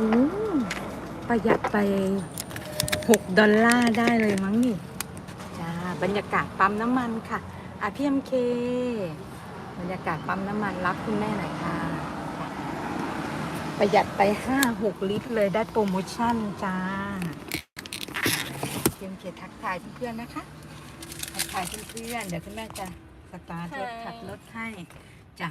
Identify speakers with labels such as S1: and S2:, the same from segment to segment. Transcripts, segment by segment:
S1: โอ้ประหยัดไป 6 ดอลลาร์ได้เลยมั้งนี่ จ้า บรรยากาศปั๊มน้ำมันค่ะอะพี่เอ็มเค บรรยากาศปั๊มน้ำมันรับคุณแม่หน่อยค่ะ ประหยัดไป 5-6 ลิตรเลยได้โปรโมชั่นจ้าพี่เอ็มเคทักทายเพื่อนๆนะคะ ทักทายเพื่อนๆเดี๋ยวคุณแม่จะสตาร์ทรถขับรถให้จ้ะ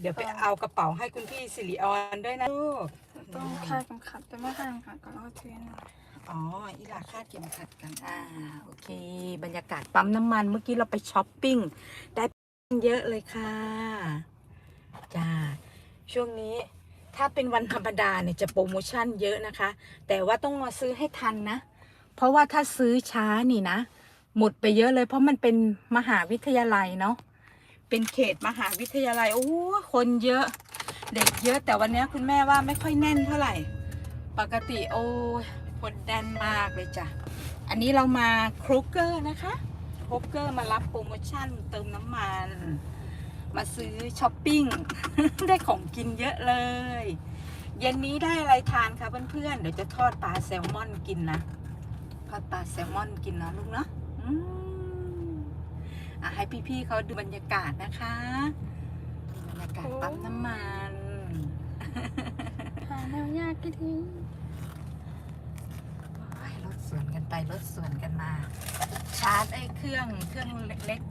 S1: เดี๋ยวไปเอากระเป๋าให้คุณพี่สิริออนด้วยนะลูก
S2: ต้องคาดเข็มขัดแต่ไม่คาดเข็มขัดก่อนแล้วก็เทน
S1: อ๋ออีหลาคาดเข็มขัดกันอ่าโอเค บรรยากาศปั๊มน้ำมันเมื่อกี้เราไปช้อปปิ้งได้เยอะเลยค่ะจ้าช่วงนี้ถ้าเป็นวันธรรมดาเนี่ยจะโปรโมชั่นเยอะนะคะ แต่ว่าต้องมาซื้อให้ทันนะ เพราะว่าถ้าซื้อช้านี่นะ หมดไปเยอะเลยเพราะมันเป็นมหาวิทยาลัยเนาะ เป็นเขตมหาวิทยาลัยโอ้คนเยอะ เด็กเยอะแต่วันนี้คุณแม่ว่าไม่ค่อยแน่นเท่าไหร่ ปกติโอ้คนแน่นมากเลยจ้ะ อันนี้เรามาครกเกอร์นะคะครกเกอร์มารับโปรโมชั่นเติมน้ำมัน มาซื้อช้อปปิ้ง ได้ของกินเยอะเลย เย็นนี้ได้อะไรทานคะเพื่อนๆเดี๋ยวจะทอดปลาแซลมอนกินนะทอดปลาแซลมอนกินนะลูกเนาะอืมอะ ให้พี่ๆเขาดูบรรยากาศนะคะบรรยากาศปั๊มน้ำมัน
S2: หาแนวยากก็ที
S1: โอ้ยรถสวนกันไปรถสวนกันมา ชาร์จไอ้เครื่องเครื่องเล็กๆ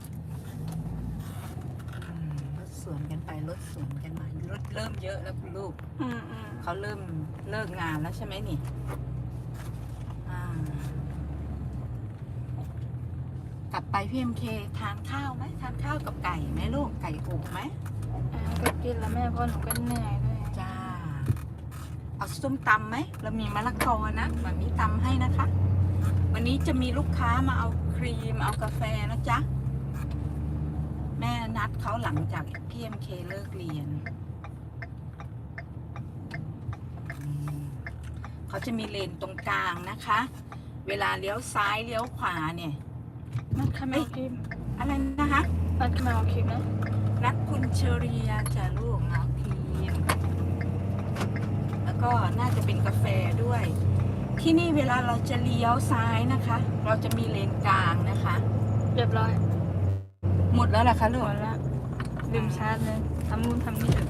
S1: อืมรถสวนกันไปรถสวนกันมารถเริ่มเยอะแล้วคุณลูก
S2: อืมอืมเข
S1: าเริ่มเลิกงานแล้วใช่ไหมนี่อ่ากลับไปพี่เอ็มเคทานข้าวไหมทานข้าวกับไก่ไหมลูกไก่อบไหม
S2: อ่าก็กินแล้วแม่เพราะหนูก็เหนื่อยด้วยจ้า
S1: เอาส้มตำไหมเรามีมะละกอนะแบบนี้ตำให้นะคะ วันนี้จะมีลูกค้ามาเอาครีมเอากาแฟนะจ๊ะแม่นัดเขาหลังจากพี่เอ็มเคเลิกเรียนอืมเขาจะมีเลนตรงกลางนะคะ เวลาเลี้ยวซ้ายเลี้ยวขวาเนี่ย
S2: นัดใครมาเอาครีม
S1: อะไรนะคะ
S2: นัดใครมาเอาครีมนะ
S1: นัดคุณเชอเรียจะลูกเอาครีมแล้วก็น่าจะเป็นกาแฟด้วย ที่นี่เวลาเราจะเลี้ยวซ้ายนะคะ เราจะมีเลนกลางนะคะ
S2: เรียบร้อย
S1: หมดแล้วล่ะคะลูหมก
S2: ดละลืมชาร์จเลยทำนู่นทำนี่อยู่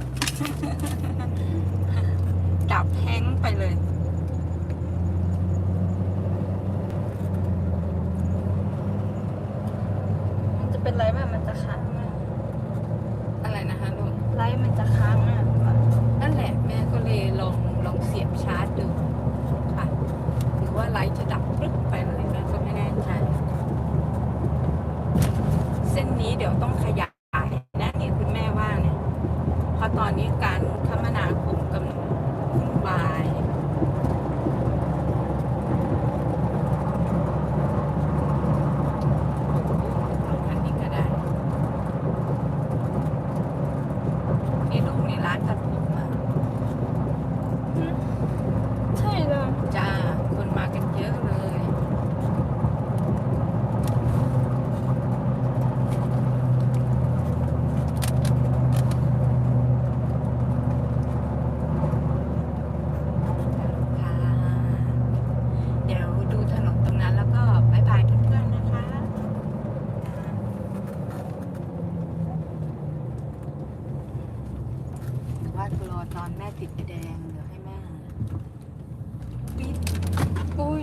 S1: ดับแฮงค์ไปเลย
S2: ะเป็นไรแบบมันจะค้างมาก
S1: อะไรนะคะลูก
S2: ไรมันจะค้างน่า
S1: นั่นแหละแม่ก็เลยลองลองเสียบชาร์จดูค่ะหรือว่าไรจะดับปึ๊บไปเลยนะก็ไม่แน่ใจเส้นนี้เดี๋ยวต้องขยายนะเนี่ยคุณแม่ว่าเนี่ยเพราะตอนนี้ก รอตอนแม่ติดไอแดง เดี๋ยวให้แม่ปิด
S2: ปุ้ย